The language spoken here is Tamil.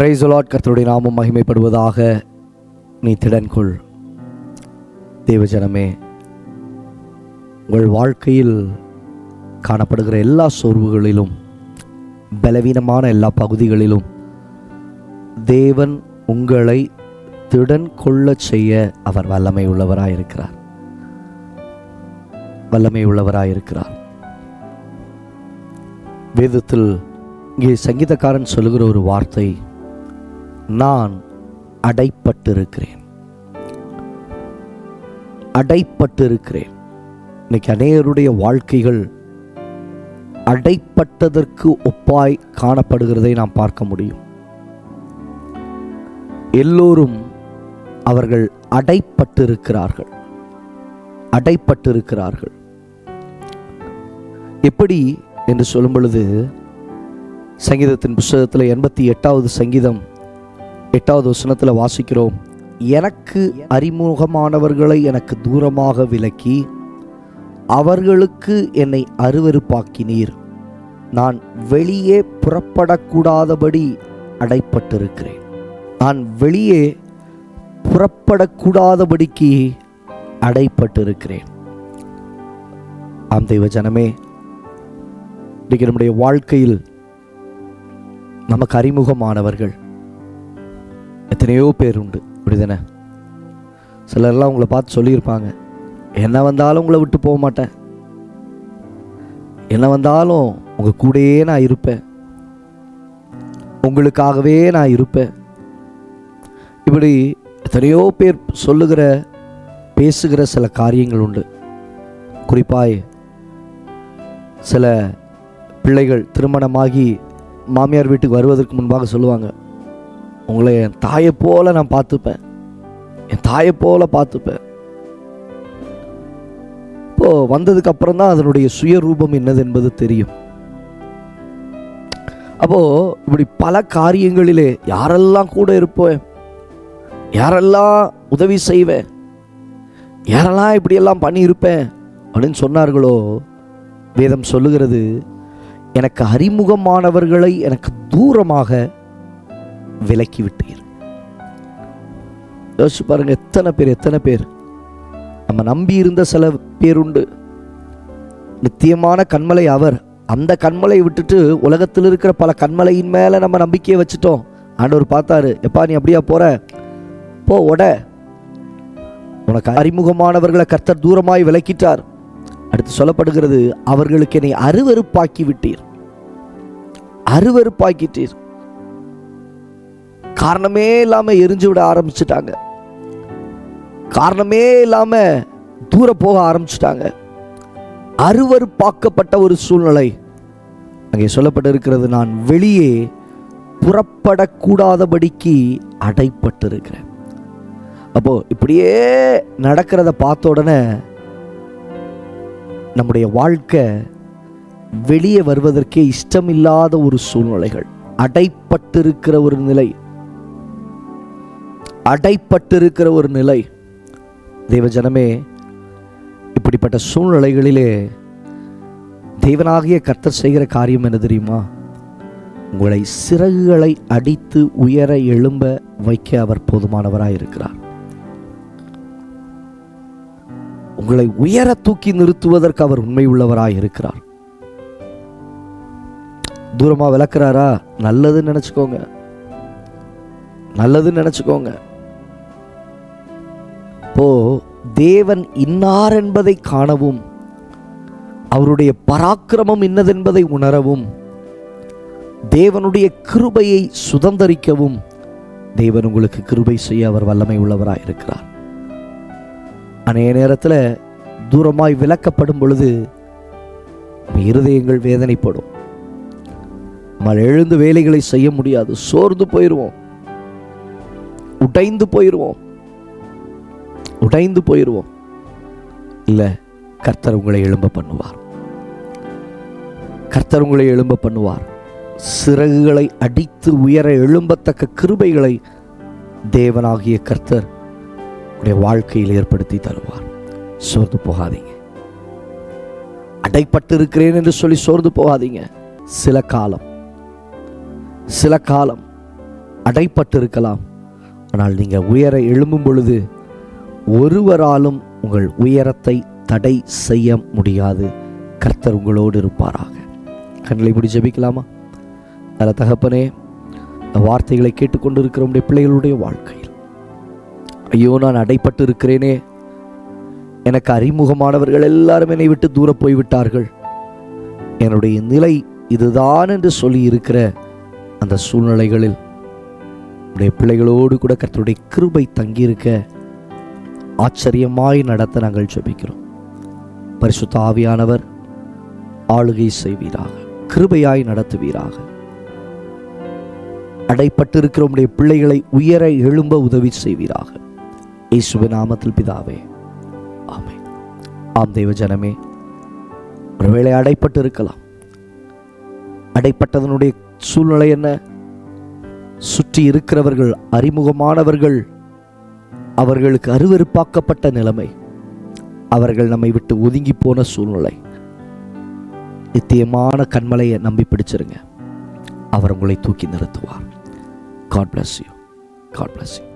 பிரைஸ் லாட் கர்த்தருடைய நாமம் மகிமைப்படுவதாக நீ திடன்கொள். தேவஜனமே உங்கள் வாழ்க்கையில் காணப்படுகிற எல்லா சோர்வுகளிலும் பலவீனமான எல்லா பகுதிகளிலும் தேவன் உங்களை திடன் கொள்ளச் செய்ய அவர் வல்லமை உள்ளவராயிருக்கிறார் வல்லமை உள்ளவராயிருக்கிறார் வேதத்தில் இங்கே சங்கீதக்காரன் சொல்லுகிற ஒரு வார்த்தை நான் அடைப்பட்டிருக்கிறேன். அடைப்பட்டிருக்கிறேன். இன்னைக்கு அநேகருடைய வாழ்க்கைகள் அடைப்பட்டதற்கு ஒப்பாய் காணப்படுகிறதை நாம் பார்க்க முடியும். எல்லோரும் அவர்கள் அடைப்பட்டிருக்கிறார்கள். அடைப்பட்டிருக்கிறார்கள். எப்படி என்று சொல்லும் பொழுது சங்கீதத்தின் புஸ்தகத்தில் எண்பத்தி எட்டாவது சங்கீதம் எட்டாவது வசனத்தில் வாசிக்கிறோம். எனக்கு அறிமுகமானவர்களை எனக்கு தூரமாக விலக்கி அவர்களுக்கு என்னை அருவருப்பாக்கினீர். நான் வெளியே புறப்படக்கூடாதபடி அடைப்பட்டிருக்கிறேன். நான் வெளியே புறப்படக்கூடாதபடிக்கு அடைப்பட்டிருக்கிறேன். ஆம் தெய்வ ஜனமே இன்றைக்கு நம்முடைய வாழ்க்கையில் நமக்கு அறிமுகமானவர்கள் எத்தனையோ பேர் உண்டு இப்படி தானே சிலர்லாம் உங்களை பார்த்து சொல்லியிருப்பாங்க என்ன வந்தாலும் உங்களை விட்டு போக மாட்டேன். என்ன வந்தாலும் உங்கள் கூடயே நான் இருப்பேன். உங்களுக்காகவே நான் இருப்பேன். இப்படி எத்தனையோ பேர் சொல்லுகிற பேசுகிற சில காரியங்கள் உண்டு. குறிப்பாய் சில பிள்ளைகள் திருமணமாகி மாமியார் வீட்டுக்கு வருவதற்கு முன்பாக சொல்லுவாங்க உங்களை என் தாயை போல நான் பார்த்துப்பேன். என் தாயை போல பார்த்துப்பேன். இப்போ வந்ததுக்கு அப்புறம் தான் அதனுடைய சுயரூபம் என்னது என்பது தெரியும். அப்போ இப்படி பல காரியங்களிலே யாரெல்லாம் கூட இருப்பேன்? யாரெல்லாம் உதவி செய்வேன்? யாரெல்லாம் இப்படியெல்லாம் பண்ணியிருப்பேன்? அப்படின்னு சொன்னார்களோ? வேதம் சொல்லுகிறது எனக்கு அறிமுகமானவர்களை எனக்கு தூரமாக விலக்கி விட்டீர் யோசிச்சு பாருங்க எத்தனை பேர் எத்தனை பேர்? நம்ம நம்பி இருந்த சில பேருண்டு நித்தியமான கண்மலை அவர். அந்த கண்மலை விட்டுட்டு உலகத்தில் இருக்கிற பல கண்மலையின் மேலே நம்ம நம்பிக்கையை வச்சுட்டோம். ஆண்டவர் பார்த்தாரு எப்பா நீ அப்படியா போற? போ உட உனக்கு அறிமுகமானவர்களை கர்த்தர் தூரமாய் விலக்கிட்டார். அடுத்து சொல்லப்படுகிறது அவர்களுக்கு என்னை அருவருப்பாக்கி விட்டீர். அருவருப்பாக்கிட்டீர். காரணமே இல்லாமல் எரிஞ்சு விட ஆரம்பிச்சிட்டாங்க. காரணமே இல்லாமல் தூர போக ஆரம்பிச்சிட்டாங்க. அருவருப்பாக்கப்பட்ட ஒரு சூழ்நிலை. அங்கே சொல்லப்பட்டிருக்கிறது நான் வெளியே புறப்படக்கூடாதபடிக்கு அடைப்பட்டிருக்கிறேன். அப்போ இப்படியே நடக்கிறத பார்த்த உடனே நம்முடைய வாழ்க்கை வெளியே வருவதற்கே இஷ்டமில்லாத ஒரு சூழ்நிலைகள். அடைப்பட்டிருக்கிற ஒரு நிலை. அடைப்பட்டிருக்கிற ஒரு நிலை. தேவஜனமே இப்படிப்பட்ட சூழ்நிலைகளிலே தேவனாகிய கர்த்தர் செய்கிற காரியம் என்ன தெரியுமா? உங்களை சிறகுகளை அடித்து உயர எழும்ப வைக்க அவர் போதுமானவராக இருக்கிறார். உங்களை உயர தூக்கி நிறுத்துவதற்கு அவர் உண்மை உள்ளவராக இருக்கிறார். தூரமாக விளக்குறாரா? நல்லதுன்னு நினச்சிக்கோங்க. நல்லதுன்னு நினச்சிக்கோங்க. அப்போ தேவன் இன்னார் என்பதை காணவும் அவருடைய பராக்கிரமம் இன்னதென்பதை உணரவும் தேவனுடைய கிருபையை சுதந்தரிக்கவும் தேவன் உங்களுக்கு கிருபை செய்ய அவர் வல்லமை உள்ளவராக இருக்கிறார். அநேக நேரத்தில் தூரமாய் விளக்கப்படும் பொழுது இருதயங்கள் வேதனைப்படும். நம்ம எழுந்து வேலைகளை செய்ய முடியாது சோர்ந்து போயிடுவோம் உடைந்து போயிடுவோம் உடைந்து போயிடுவோம் இல்லை கர்த்தர் உங்களை எழும்ப பண்ணுவார். கர்த்தர் உங்களை எழும்ப பண்ணுவார். சிறகுகளை அடித்து உயர எழும்பத்தக்க கிருபைகளை தேவனாகிய கர்த்தர் உடைய வாழ்க்கையில் ஏற்படுத்தி தருவார். சோர்ந்து போகாதீங்க. அடைப்பட்டு இருக்கிறேன் என்று சொல்லி சோர்ந்து போகாதீங்க. சில காலம் சில காலம் அடைப்பட்டு இருக்கலாம் ஆனால் நீங்கள் உயர எழும்பும் பொழுது ஒருவராலும் உங்கள் உயரத்தை தடை செய்ய முடியாது. கர்த்தர் உங்களோடு இருப்பாராக. கண்களை இப்படி ஜபிக்கலாமா? நல்ல தகப்பனே இந்த வார்த்தைகளை கேட்டுக்கொண்டிருக்கிற உடைய பிள்ளைகளுடைய வாழ்க்கையில். ஐயோ நான் அடைப்பட்டு இருக்கிறேனே. எனக்கு அறிமுகமானவர்கள் எல்லாரும் என்னை விட்டு தூர போய்விட்டார்கள். என்னுடைய நிலை இதுதான் என்று சொல்லி இருக்கிற அந்த சூழ்நிலைகளில் உடைய பிள்ளைகளோடு கூட கர்த்தருடைய கிருபை தங்கியிருக்க ஆச்சரியமாய் நடத்த நாங்கள் ஜெபிக்கிறோம். பரிசுத்த ஆவியானவர் ஆளுகை செய்வீராக கிருபையாய் நடத்துவீராக. அடைப்பட்டிருக்கிற உடைய பிள்ளைகளை உயர எழும்ப உதவி செய்வீராக. இயேசுவ நாமத்தில் பிதாவே ஆமை ஆம் தெய்வ ஜனமே ஒருவேளை அடைப்பட்டு இருக்கலாம் அடைப்பட்டதனுடைய சூழ்நிலை என்ன? சுற்றி இருக்கிறவர்கள் அறிமுகமானவர்கள் அவர்களுக்கு அருவருப்பாக்கப்பட்ட நிலைமை. அவர்கள் நம்மை விட்டு ஒதுங்கி போன சூழ்நிலை. நித்தியமான கண்மலையை நம்பி பிடிச்சிருங்க. அவர் உங்களை தூக்கி நிறுத்துவார். God bless you God bless you